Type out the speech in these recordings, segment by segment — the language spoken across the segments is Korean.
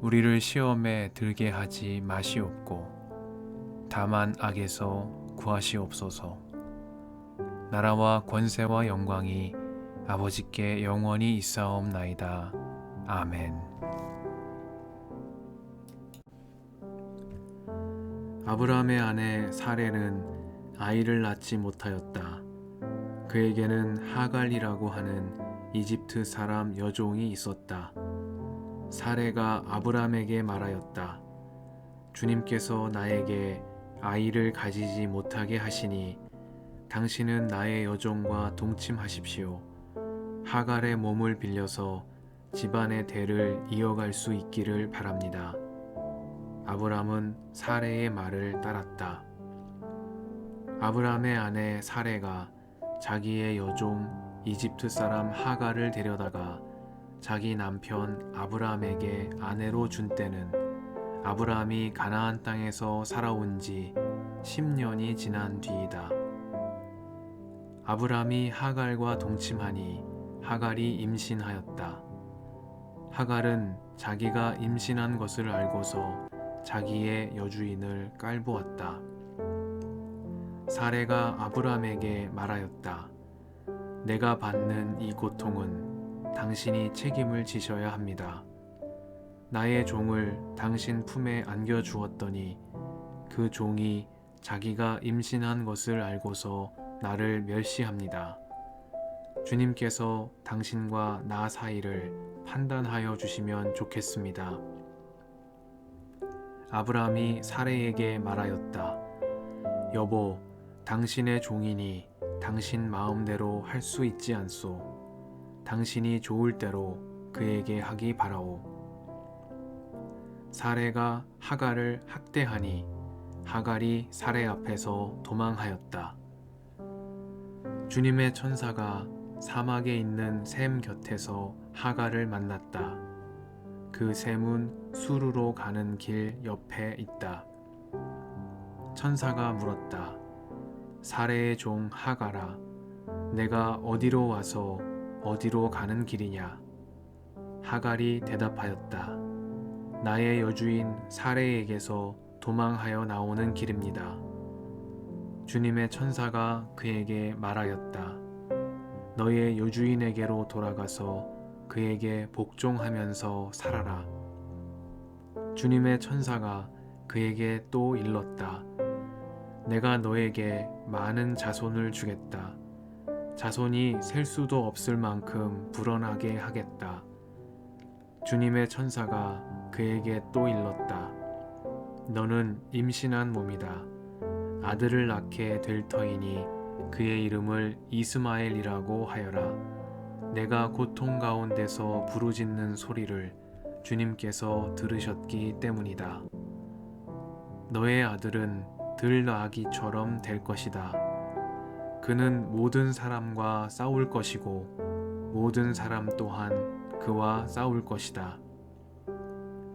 우리를 시험에 들게 하지 마시옵고 다만 악에서 구하시옵소서 나라와 권세와 영광이 아버지께 영원히 있사옵나이다 아멘 아브라함의 아내 사레는 아이를 낳지 못하였다. 그에게는 하갈이라고 하는 이집트 사람 여종이 있었다. 사레가 아브라함에게 말하였다. 주님께서 나에게 아이를 가지지 못하게 하시니 당신은 나의 여종과 동침하십시오. 하갈의 몸을 빌려서 집안의 대를 이어갈 수 있기를 바랍니다. 아브람은 사레의 말을 따랐다. 아브람의 아내 사레가 자기의 여종 이집트 사람 하갈을 데려다가 자기 남편 아브라함에게 아내로 준 때는 아브라함이 가나안 땅에서 살아온 지 10년이 지난 뒤이다. 아브라함이 하갈과 동침하니 하갈이 임신하였다. 하갈은 자기가 임신한 것을 알고서 자기의 여주인을 깔보았다. 사레가 아브라함에게 말하였다. 내가 받는 이 고통은 당신이 책임을 지셔야 합니다. 나의 종을 당신 품에 안겨 주었더니 그 종이 자기가 임신한 것을 알고서 나를 멸시합니다. 주님께서 당신과 나 사이를 판단하여 주시면 좋겠습니다. 아브라함이 사레에게 말하였다. 여보, 당신의 종이니 당신 마음대로 할 수 있지 않소. 당신이 좋을 대로 그에게 하기 바라오. 사레가 하갈을 학대하니 하갈이 사레 앞에서 도망하였다. 주님의 천사가 사막에 있는 샘 곁에서 하갈을 만났다. 그 샘은 수루로 가는 길 옆에 있다. 천사가 물었다. 사레의 종 하가라, 내가 어디로 와서 어디로 가는 길이냐? 하갈이 대답하였다. 나의 여주인 사레에게서 도망하여 나오는 길입니다. 주님의 천사가 그에게 말하였다. 너의 여주인에게로 돌아가서 그에게 복종하면서 살아라. 주님의 천사가 그에게 또 일렀다. 내가 너에게 많은 자손을 주겠다. 자손이 셀 수도 없을 만큼 불어나게 하겠다. 주님의 천사가 그에게 또 일렀다. 너는 임신한 몸이다. 아들을 낳게 될 터이니 그의 이름을 이스마엘이라고 하여라. 내가 고통 가운데서 부르짖는 소리를 주님께서 들으셨기 때문이다. 너의 아들은 들나귀처럼 될 것이다. 그는 모든 사람과 싸울 것이고 모든 사람 또한 그와 싸울 것이다.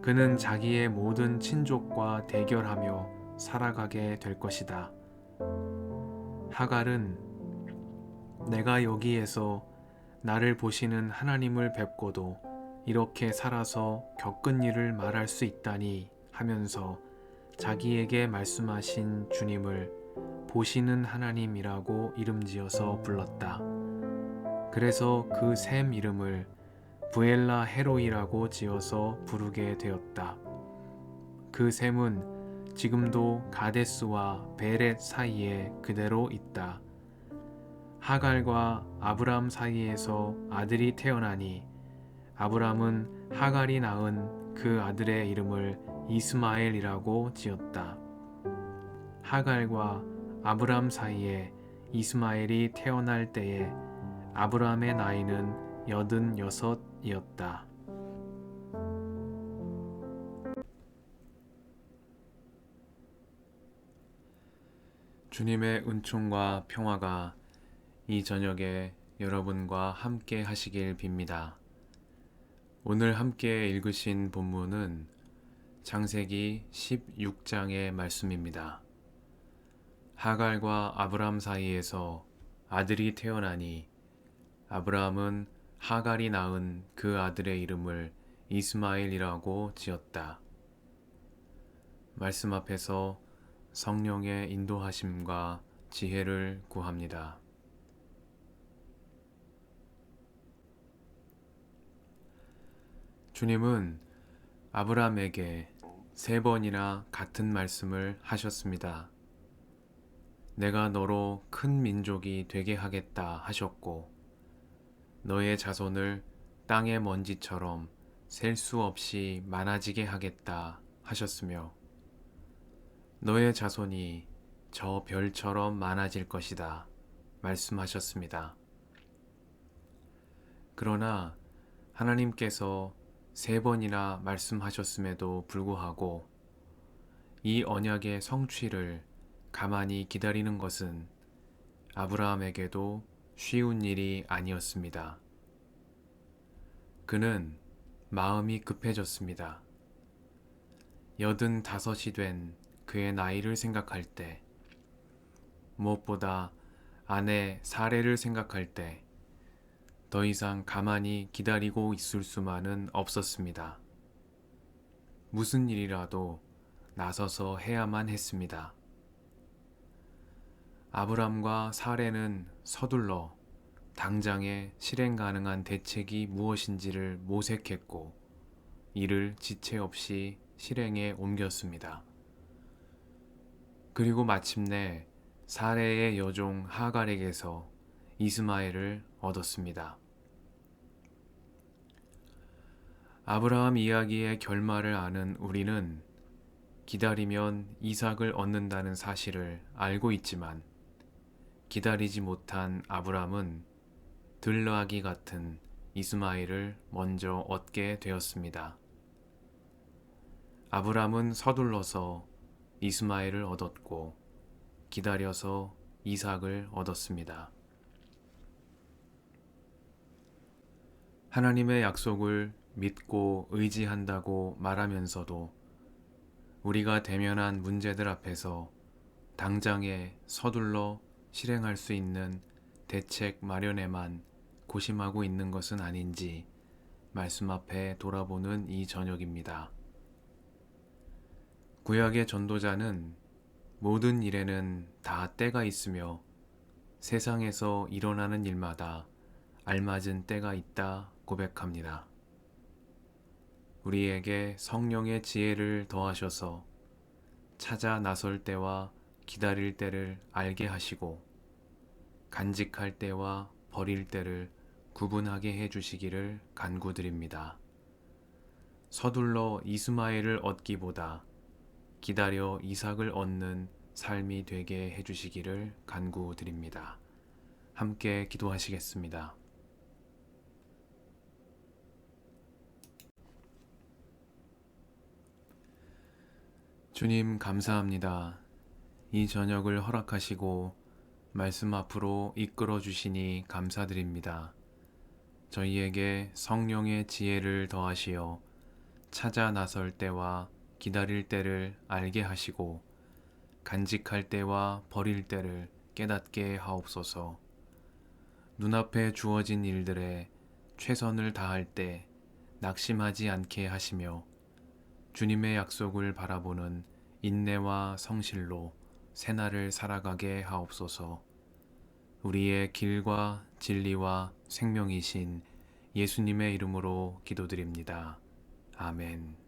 그는 자기의 모든 친족과 대결하며 살아가게 될 것이다. 하갈은 내가 여기에서 나를 보시는 하나님을 뵙고도 이렇게 살아서 겪은 일을 말할 수 있다니 하면서 자기에게 말씀하신 주님을 보시는 하나님이라고 이름 지어서 불렀다. 그래서 그 샘 이름을 부엘라 헤로이라고 지어서 부르게 되었다. 그 샘은 지금도 가데스와 베렛 사이에 그대로 있다. 하갈과 아브람 사이에서 아들이 태어나니 아브람은 하갈이 낳은 그 아들의 이름을 이스마엘이라고 지었다. 하갈과 아브라함 사이에 이스마엘이 태어날 때에 아브라함의 나이는 86이었다. 주님의 은총과 평화가 이 저녁에 여러분과 함께 하시길 빕니다. 오늘 함께 읽으신 본문은 장세기 16장의 말씀입니다. 하갈과 아브람 사이에서 아들이 태어나니 아브라함은 하갈이 낳은 그 아들의 이름을 이스마엘이라고 지었다. 말씀 앞에서 성령의 인도하심과 지혜를 구합니다. 주님은 아브라함에게 세 번이나 같은 말씀을 하셨습니다. 내가 너로 큰 민족이 되게 하겠다 하셨고, 너의 자손을 땅의 먼지처럼 셀 수 없이 많아지게 하겠다 하셨으며, 너의 자손이 저 별처럼 많아질 것이다 말씀하셨습니다. 그러나 하나님께서 세 번이나 말씀하셨음에도 불구하고 이 언약의 성취를 가만히 기다리는 것은 아브라함에게도 쉬운 일이 아니었습니다. 그는 마음이 급해졌습니다. 여든 다섯이 된 그의 나이를 생각할 때, 무엇보다 아내 사례를 생각할 때, 더 이상 가만히 기다리고 있을 수만은 없었습니다. 무슨 일이라도 나서서 해야만 했습니다. 아브람과 사례는 서둘러 당장에 실행 가능한 대책이 무엇인지를 모색했고 이를 지체 없이 실행에 옮겼습니다. 그리고 마침내 사례의 여종 하갈에게서 이스마엘을 얻었습니다. 아브라함 이야기의 결말을 아는 우리는 기다리면 이삭을 얻는다는 사실을 알고 있지만 기다리지 못한 아브라함은 들러아기 같은 이스마엘을 먼저 얻게 되었습니다. 아브라함은 서둘러서 이스마엘을 얻었고 기다려서 이삭을 얻었습니다. 하나님의 약속을 믿고 의지한다고 말하면서도 우리가 대면한 문제들 앞에서 당장에 서둘러 실행할 수 있는 대책 마련에만 고심하고 있는 것은 아닌지 말씀 앞에 돌아보는 이 저녁입니다. 구약의 전도자는 모든 일에는 다 때가 있으며 세상에서 일어나는 일마다 알맞은 때가 있다 고백합니다. 우리에게 성령의 지혜를 더하셔서 찾아 나설 때와 기다릴 때를 알게 하시고 간직할 때와 버릴 때를 구분하게 해 주시기를 간구드립니다. 서둘러 이스마엘을 얻기보다 기다려 이삭을 얻는 삶이 되게 해 주시기를 간구드립니다. 함께 기도하시겠습니다. 주님 감사합니다. 이 저녁을 허락하시고 말씀 앞으로 이끌어 주시니 감사드립니다. 저희에게 성령의 지혜를 더하시어 찾아 나설 때와 기다릴 때를 알게 하시고 간직할 때와 버릴 때를 깨닫게 하옵소서. 눈앞에 주어진 일들에 최선을 다할 때 낙심하지 않게 하시며 주님의 약속을 바라보는 인내와 성실로 새날을 살아가게 하옵소서. 우리의 길과 진리와 생명이신 예수님의 이름으로 기도드립니다. 아멘.